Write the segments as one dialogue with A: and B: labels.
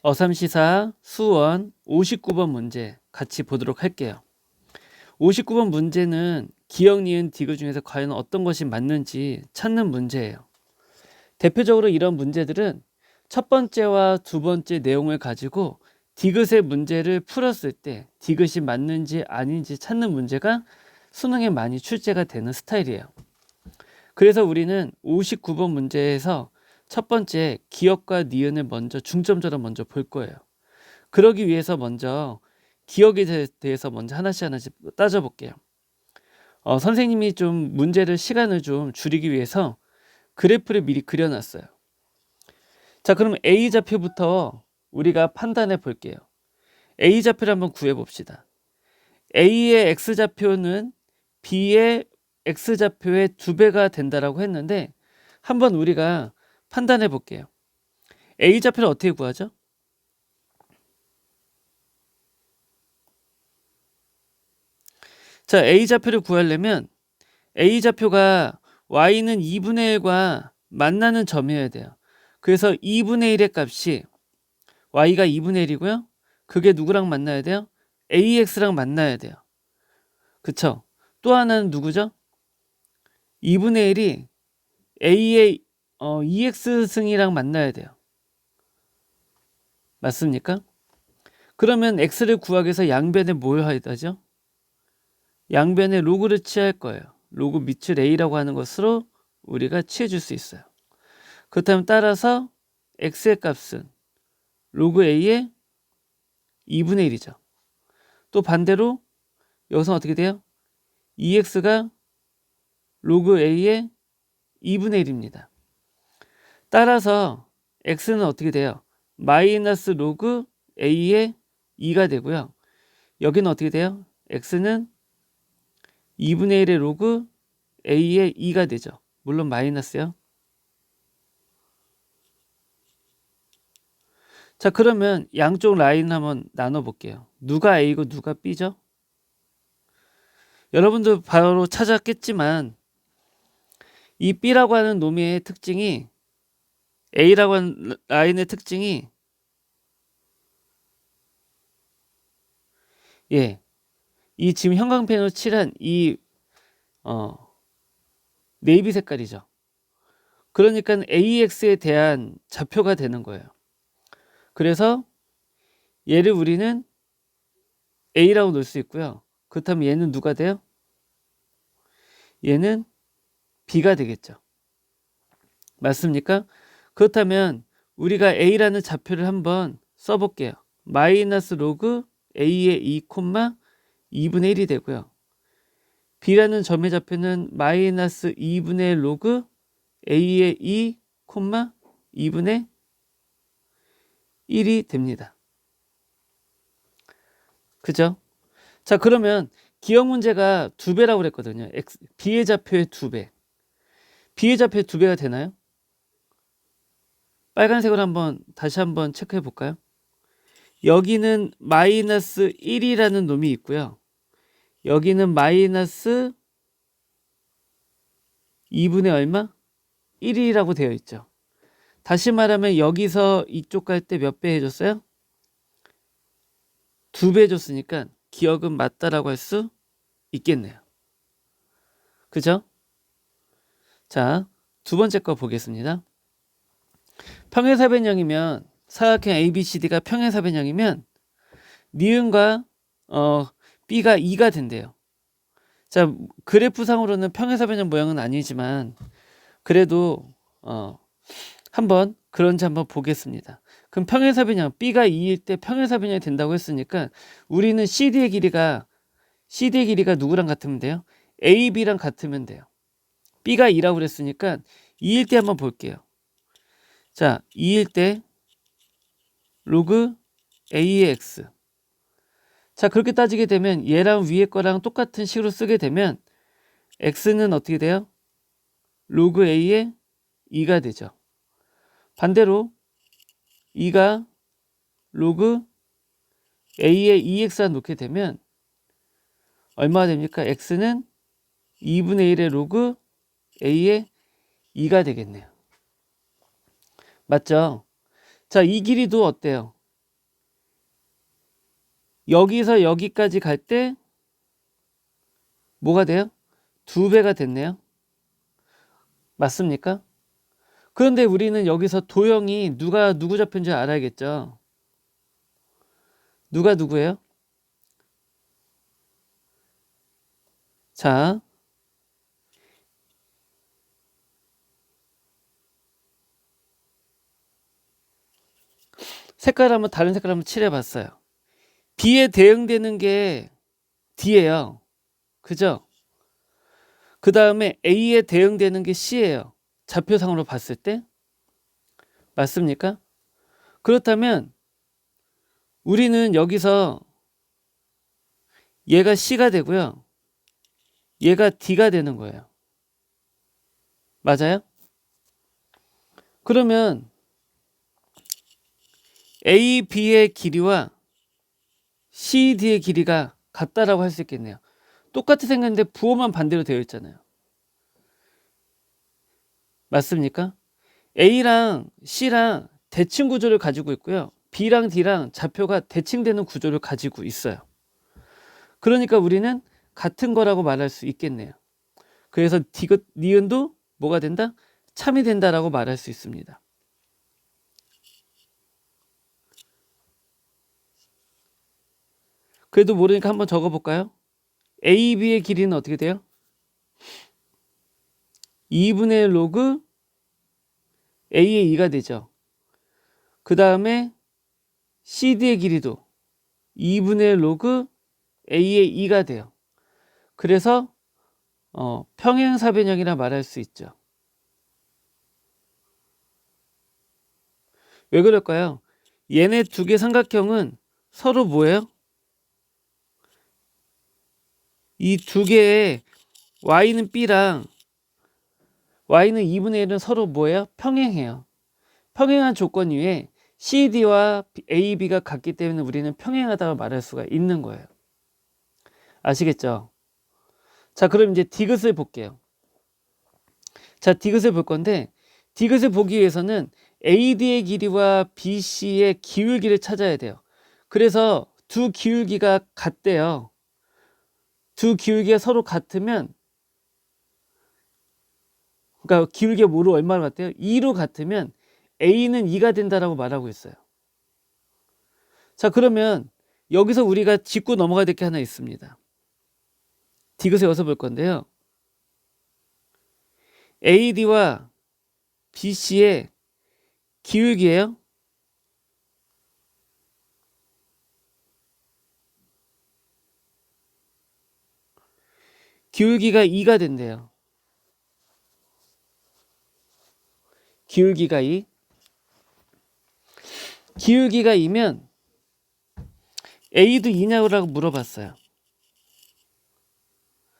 A: 어삼시사 수원 59번 문제 같이 보도록 할게요. 59번 문제는 기억, 니은, 디귿 중에서 과연 어떤 것이 맞는지 찾는 문제예요. 대표적으로 이런 문제들은 첫 번째와 두 번째 내용을 가지고 디귿의 문제를 풀었을 때 디귿이 맞는지 아닌지 찾는 문제가 수능에 많이 출제가 되는 스타일이에요. 그래서 우리는 59번 문제에서 첫 번째 기억과 니은을 먼저 중점적으로 먼저 볼 거예요. 그러기 위해서 먼저 기억에 대- 대해서 먼저 하나씩 하나씩 따져볼게요. 어, 선생님이 좀 문제를 시간을 좀 줄이기 위해서 그래프를 미리 그려놨어요. 자, 그럼 A 좌표부터 우리가 판단해 볼게요. A 좌표를 한번 구해 봅시다. A의 X 좌표는 B의 X 좌표의 두 배가 된다라고 했는데 한번 우리가 판단해 볼게요. A 좌표를 어떻게 구하죠? 자, A 좌표를 구하려면 A 좌표가 y는 2분의 1과 만나는 점이어야 돼요. 그래서 2분의 1의 값이 y가 2분의 1이고요. 그게 누구랑 만나야 돼요? ax랑 만나야 돼요. 그쵸? 또 하나는 누구죠? 2분의 1이 a의 어, 2x승이랑 만나야 돼요. 맞습니까? 그러면 x를 구하기 위해서 양변에 뭘 하다죠? 양변에 로그를 취할 거예요. 로그 밑을 a라고 하는 것으로 우리가 취해 줄 수 있어요. 그렇다면 따라서 x의 값은 로그 a의 2분의 1이죠. 또 반대로 여기서 어떻게 돼요? 2x가 로그 a의 2분의 1입니다. 따라서 x는 어떻게 돼요? 마이너스 로그 a의 2가 되고요. 여기는 어떻게 돼요? x는 2분의 1의 로그 a의 2가 되죠. 물론 마이너스요. 자, 그러면 양쪽 라인 한번 나눠 볼게요. 누가 a고 누가 b죠? 여러분도 바로 찾았겠지만 이 b라고 하는 놈의 특징이 a라고 하는 라인의 특징이 예. 이 지금 형광펜으로 칠한 이 어, 네이비 색깔이죠. 그러니까 AX에 대한 좌표가 되는 거예요. 그래서 얘를 우리는 A라고 놓을 수 있고요. 그렇다면 얘는 누가 돼요? 얘는 B가 되겠죠. 맞습니까? 그렇다면 우리가 A라는 좌표를 한번 써볼게요. 마이너스 로그 A의 2, 2분의 1이 되고요. B라는 점의 좌표는 마이너스 2분의 로그 A의 2, 2분의 1이 됩니다. 그죠? 자, 그러면 기억 문제가 두 배라고 그랬거든요. X, B의 좌표의 두 배. B의 좌표의 두 배가 되나요? 빨간색으로 한번 다시 한번 체크해 볼까요? 여기는 마이너스 1이라는 놈이 있고요. 여기는 마이너스 2분의 얼마? 1이라고 되어 있죠. 다시 말하면 여기서 이쪽 갈 때 몇 배 해줬어요? 두 배 해줬으니까 기억은 맞다라고 할 수 있겠네요. 그죠? 자, 두 번째 거 보겠습니다. 평행사 변형이면 사각형 ABCD가 평행사 변형이면 니은과 어, B가 2가 된대요. 자, 그래프상으로는 평행사 변형 모양은 아니지만 그래도 어, 한번 그런지 한번 보겠습니다. 그럼 평행사 변형 B가 2일 때 평행사 변형이 된다고 했으니까 우리는 CD의 길이가 CD의 길이가 누구랑 같으면 돼요? AB랑 같으면 돼요. B가 2라고 그랬으니까 2일 때 한번 볼게요. 자, 2일 때 로그 A의 X. 자, 그렇게 따지게 되면 얘랑 위에 거랑 똑같은 식으로 쓰게 되면 X는 어떻게 돼요? 로그 A의 2가 되죠. 반대로 2가 로그 A의 2X가 놓게 되면 얼마가 됩니까? X는 2분의 1의 로그 A의 2가 되겠네요. 맞죠? 자, 이 길이도 어때요? 여기서 여기까지 갈 때 뭐가 돼요? 두 배가 됐네요. 맞습니까? 그런데 우리는 여기서 도형이 누가 누구 좌표인지 알아야겠죠. 누가 누구예요? 자, 색깔 한번 다른 색깔 한번 칠해봤어요. B에 대응되는 게 D예요. 그죠? 그 다음에 A에 대응되는 게 C예요. 좌표상으로 봤을 때 맞습니까? 그렇다면 우리는 여기서 얘가 C가 되고요. 얘가 D가 되는 거예요. 맞아요? 그러면 A, B의 길이와 C, D의 길이가 같다라고 할 수 있겠네요. 똑같이 생겼는데 부호만 반대로 되어 있잖아요. 맞습니까? A랑 C랑 대칭 구조를 가지고 있고요. B랑 D랑 좌표가 대칭되는 구조를 가지고 있어요. 그러니까 우리는 같은 거라고 말할 수 있겠네요. 그래서 디귿, 니은도 뭐가 된다? 참이 된다라고 말할 수 있습니다. 그래도 모르니까 한번 적어볼까요? AB의 길이는 어떻게 돼요? 2분의 1 로그 A의 2가 되죠. 그 다음에 CD의 길이도 2분의 1 로그 A의 2가 돼요. 그래서 어, 평행사변형이라 말할 수 있죠. 왜 그럴까요? 얘네 두 개 삼각형은 서로 뭐예요? 이 두 개의 y는 b랑 y는 2분의 1은 서로 뭐예요? 평행해요. 평행한 조건 위에 CD와 AB가 같기 때문에 우리는 평행하다고 말할 수가 있는 거예요. 아시겠죠? 자, 그럼 이제 디귿을 볼게요. 자, 디귿을 볼 건데 디귿을 보기 위해서는 AD의 길이와 BC의 기울기를 찾아야 돼요. 그래서 두 기울기가 같대요. 두 기울기가 서로 같으면 그러니까 기울기가 뭐로 얼마로 같대요? 2로 같으면 A는 2가 된다라고 말하고 있어요. 자, 그러면 여기서 우리가 짚고 넘어가야 될 게 하나 있습니다. 디귿을 여기서 볼 건데요. AD와 BC의 기울기예요. 기울기가 2가 된대요. 기울기가 2. 기울기가 2면 A도 2냐고 물어봤어요.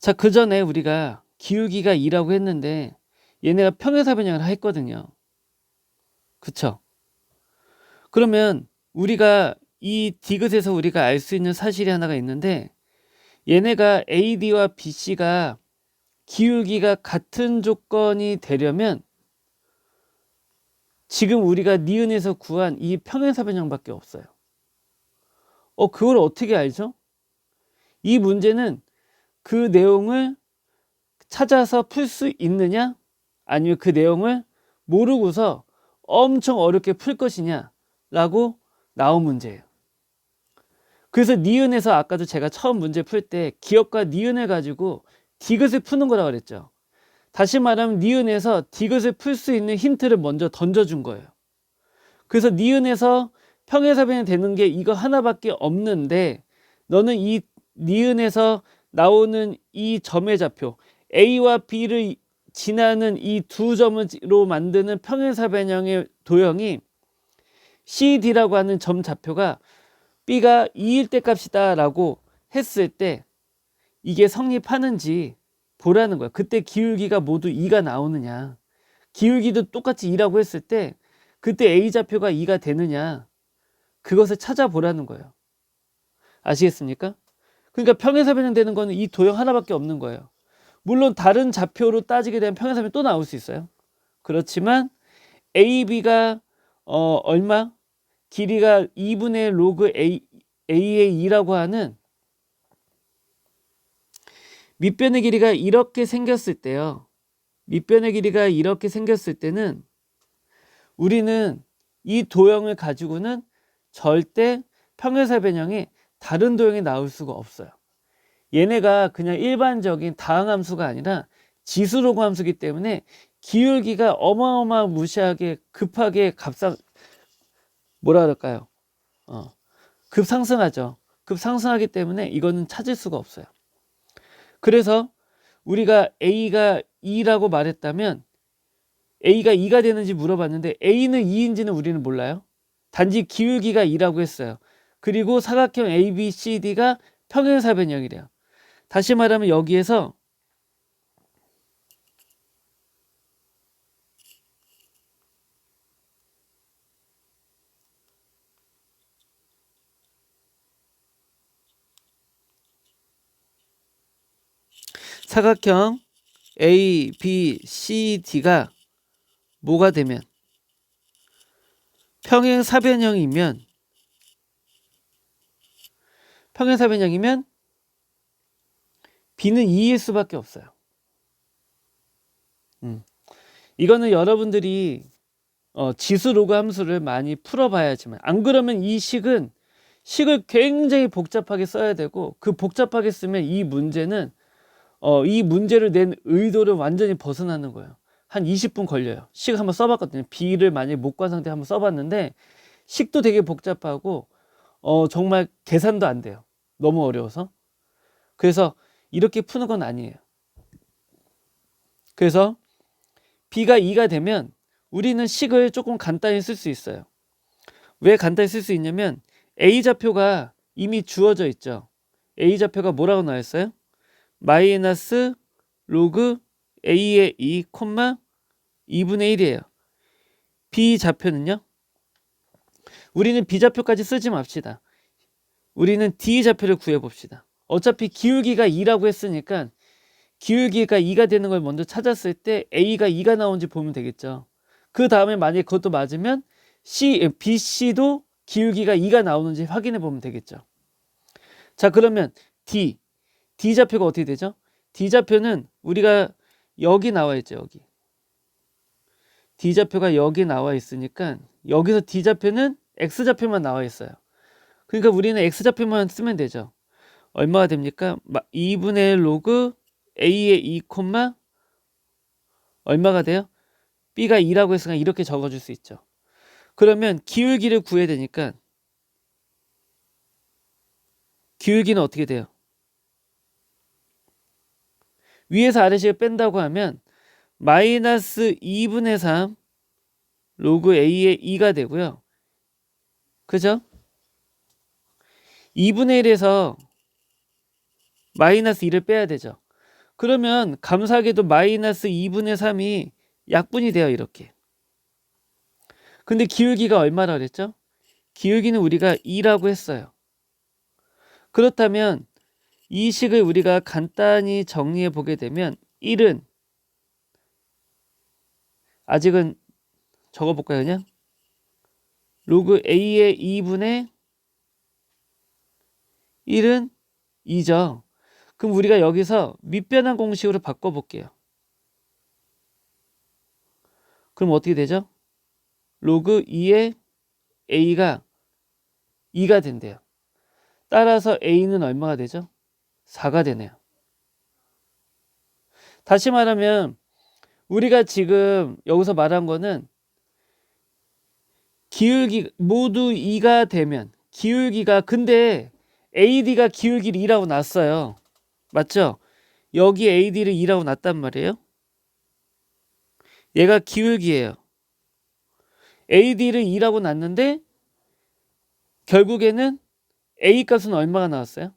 A: 자, 그 전에 우리가 기울기가 2라고 했는데 얘네가 평행사 변형을 했거든요. 그쵸? 그러면 우리가 이 디귿에서 우리가 알 수 있는 사실이 하나가 있는데 얘네가 AD와 BC가 기울기가 같은 조건이 되려면 지금 우리가 니은에서 구한 이 평행사 변형밖에 없어요. 어, 그걸 어떻게 알죠? 이 문제는 그 내용을 찾아서 풀 수 있느냐? 아니면 그 내용을 모르고서 엄청 어렵게 풀 것이냐? 라고 나온 문제예요. 그래서 니은에서 아까도 제가 처음 문제 풀 때 기억과 니은을 가지고 디귿을 푸는 거라고 그랬죠. 다시 말하면 니은에서 디귿을 풀 수 있는 힌트를 먼저 던져준 거예요. 그래서 니은에서 평행사변이 되는 게 이거 하나밖에 없는데 너는 이 니은에서 나오는 이 점의 좌표 A와 B를 지나는 이 두 점으로 만드는 평행사변형의 도형이 CD라고 하는 점 좌표가 B가 2일 때 값이다 라고 했을 때 이게 성립하는지 보라는 거야. 그때 기울기가 모두 2가 나오느냐. 기울기도 똑같이 2라고 했을 때 그때 A 좌표가 2가 되느냐. 그것을 찾아보라는 거예요. 아시겠습니까? 그러니까 평행사 변형 되는 거는 이 도형 하나밖에 없는 거예요. 물론 다른 좌표로 따지게 되면 평행사 변 또 나올 수 있어요. 그렇지만 AB가 어 얼마? 길이가 2분의 로그 A A의 2라고 하는 밑변의 길이가 이렇게 생겼을 때요. 밑변의 길이가 이렇게 생겼을 때는 우리는 이 도형을 가지고는 절대 평행사 변형이 다른 도형이 나올 수가 없어요. 얘네가 그냥 일반적인 다항함수가 아니라 지수로그 함수기 때문에 기울기가 어마어마 무시하게 급하게 값상 뭐라 그럴까요? 어, 급상승하죠. 급상승하기 때문에 이거는 찾을 수가 없어요. 그래서 우리가 A가 2라고 말했다면 A가 2가 되는지 물어봤는데 A는 2인지는 우리는 몰라요. 단지 기울기가 2라고 했어요. 그리고 사각형 ABCD가 평행사 변형이래요. 다시 말하면 여기에서 사각형 A, B, C, D가 뭐가 되면 평행 사변형이면 평행 사변형이면 B는 2일 수밖에 없어요. 음. 이거는 여러분들이 어, 지수 로그 함수를 많이 풀어봐야지만 안 그러면 이 식은 식을 굉장히 복잡하게 써야 되고 그 복잡하게 쓰면 이 문제는 어, 이 문제를 낸 의도를 완전히 벗어나는 거예요. 한 20분 걸려요. 식 한번 써봤거든요. B를 만약에 못관 상태 한번 써봤는데 식도 되게 복잡하고 어, 정말 계산도 안 돼요. 너무 어려워서. 그래서 이렇게 푸는 건 아니에요. 그래서 B가 2가 되면 우리는 식을 조금 간단히 쓸 수 있어요. 왜 간단히 쓸 수 있냐면 A 좌표가 이미 주어져 있죠. A 좌표가 뭐라고 나와 있어요? 마이너스 로그 A의 2, 콤마 2분의 1이에요. B 좌표는요? 우리는 B 좌표까지 쓰지 맙시다. 우리는 D 좌표를 구해 봅시다. 어차피 기울기가 2라고 했으니까 기울기가 2가 되는 걸 먼저 찾았을 때 A가 2가 나온지 보면 되겠죠. 그 다음에 만약에 그것도 맞으면 C, BC도 기울기가 2가 나오는지 확인해 보면 되겠죠. 자, 그러면 D, D 좌표가 어떻게 되죠? D 좌표는 우리가 여기 나와 있죠, 여기. D 좌표가 여기 나와 있으니까 여기서 D 좌표는 X 좌표만 나와 있어요. 그러니까 우리는 X 좌표만 쓰면 되죠. 얼마가 됩니까? 2분의 1 로그 A의 2 콤마 얼마가 돼요? B가 2라고 했으니까 이렇게 적어줄 수 있죠. 그러면 기울기를 구해야 되니까 기울기는 어떻게 돼요? 위에서 아래식을 뺀다고 하면 마이너스 2분의 3 로그 A의 2가 되고요. 그죠? 2분의 1에서 마이너스 2를 빼야 되죠. 그러면 감사하게도 마이너스 2분의 3이 약분이 돼요. 이렇게. 근데 기울기가 얼마라 그랬죠? 기울기는 우리가 2라고 했어요. 그렇다면 이 식을 우리가 간단히 정리해 보게 되면 1은 아직은 적어볼까요 그냥? 로그 A의 2분의 1은 2죠. 그럼 우리가 여기서 밑변환 공식으로 바꿔볼게요. 그럼 어떻게 되죠? 로그 2의 A가 2가 된대요. 따라서 A는 얼마가 되죠? 4가 되네요. 다시 말하면 우리가 지금 여기서 말한 거는 기울기 모두 2가 되면 기울기가 근데 AD가 기울기 2라고 났어요. 맞죠? 여기 AD를 2라고 놨단 말이에요. 얘가 기울기예요. AD를 2라고 놨는데 결국에는 A 값은 얼마가 나왔어요?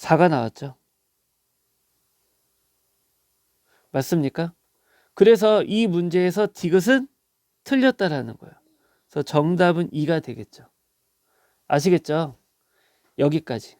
A: 4가 나왔죠. 맞습니까? 그래서 이 문제에서 디귿은 틀렸다라는 거예요. 그래서 정답은 2가 되겠죠. 아시겠죠? 여기까지.